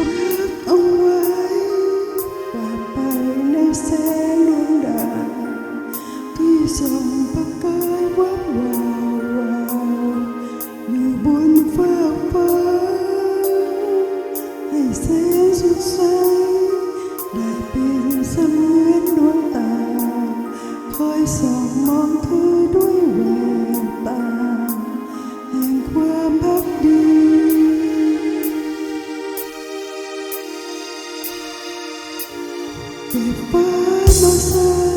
Woo! ฟ้ามาสร้า